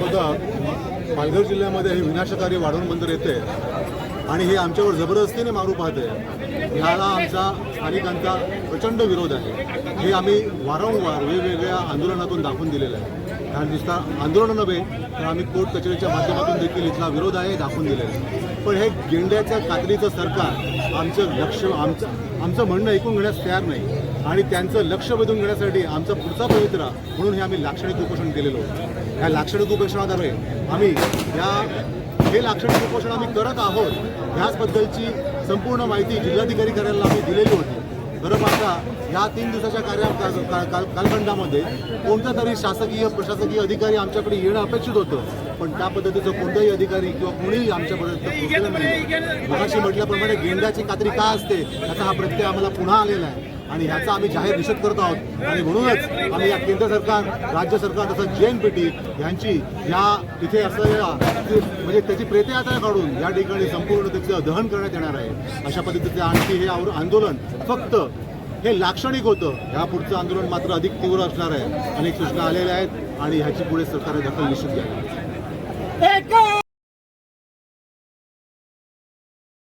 बघा पालघर जिल्ह्यामध्ये हे विनाशकारी वाढवण बंदर येते आणि हे आमच्यावर जबरदस्तीने मारू पाहते. ह्याला आमचा स्थानिकांचा प्रचंड विरोध आहे. हे आम्ही वारंवार वेगवेगळ्या आंदोलनातून दाखवून दिलेलं आहे. ह्या नुसता आंदोलन नव्हे तर आम्ही कोर्ट कचेरीच्या माध्यमातून देखील इथला विरोध आहे दाखवून दिलेलं आहे. पण हे गेंड्याच्या कातडीचं सरकार आमचं लक्ष आमचं आमचं म्हणणं ऐकून घेण्यास तयार नाही. आणि त्यांचं लक्ष वेधून घेण्यासाठी आमचा पुढचा पवित्रा म्हणून हे आम्ही लाक्षणिक उपोषण केलेलो होतं. या लाक्षणिक उपोषणाद्वारे आम्ही या हे लाक्षणिक उपोषण आम्ही करत आहोत ह्याचबद्दलची संपूर्ण माहिती जिल्हाधिकारी कार्यालयाला आम्ही दिलेली होती. खरं पाहता या तीन दिवसाच्या कार्या का- काल- कालखंडामध्ये कोणता तरी शासकीय प्रशासकीय अधिकारी आमच्याकडे येणं अपेक्षित होतं पण त्या पद्धतीचं कोणताही अधिकारी किंवा कोणीही आमच्यापर्यंत मगाशी म्हटल्याप्रमाणे गेंड्याची कात्री का असते याचा हा प्रत्यय आम्हाला पुन्हा आलेला आहे. आणि ह्याचा आम्ही जाहीर निषेध करत आहोत. आणि म्हणूनच आम्ही या केंद्र सरकार राज्य सरकार तसंच जे एन पी टी यांची या इथे असलेल्या म्हणजे त्याची प्रेतयात्रा काढून या ठिकाणी संपूर्ण त्याचं दहन करण्यात येणार आहे. अशा पद्धतीचे आणखी हे आंदोलन फक्त हे लाक्षणिक होतं. ह्या पुढचं आंदोलन मात्र अधिक तीव्र असणार आहे. अनेक सूचना आलेल्या आहेत आणि ह्याची पुढे सरकारने दखल निश्चित घ्यावी.